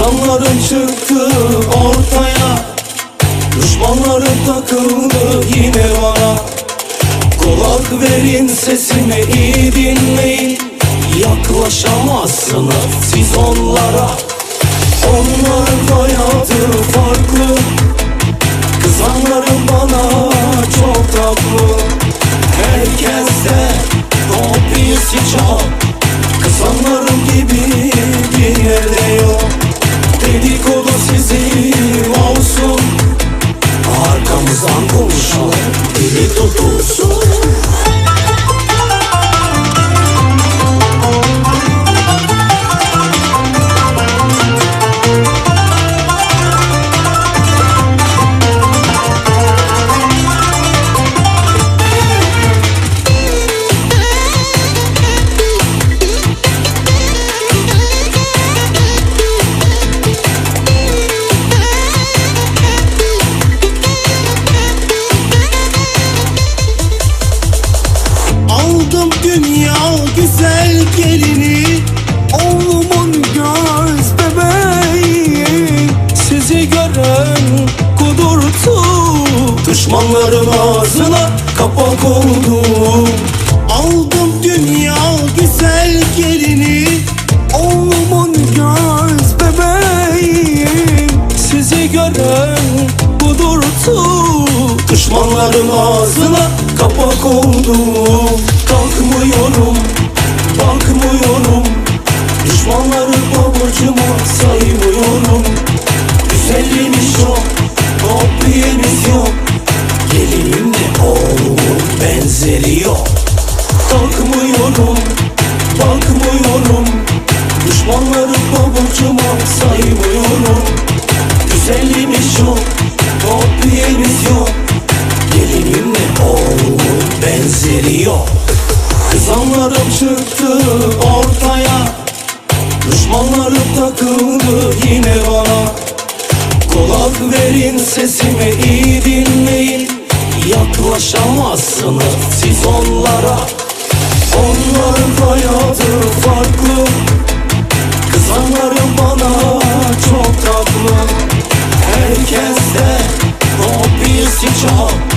Kızanlarım çıktı ortaya Düşmanlarım takıldı yine bana. Kulak verin sesime iyi dinleyin. Yaklaşamazsınız siz onlara. Onların hayatı farklı. Kızanlarım bana çok tatlı Düşmanların ağzına kapak oldu Aldım dünya güzel gelini Oğlumun göz bebeği Sizi gören kudurtu Düşmanların ağzına kapak oldu Kalkmıyorum, benzeri yok. Kalkmıyorum, bakmıyorum. Düşmanları babacıma saymıyorum. Güzelliğimiz yok, kopyemiz yok. Gelinimle oğlumun benzeri yok. Kızanlarım çıktı ortaya. Düşmanlarım takıldı yine bana. Kulak verin sesime iyi dinleyin Yaklaşamazsınız siz onlara Onların hayatı farklı. Kızanlarım bana çok tatlı. Herkeste kopyası çok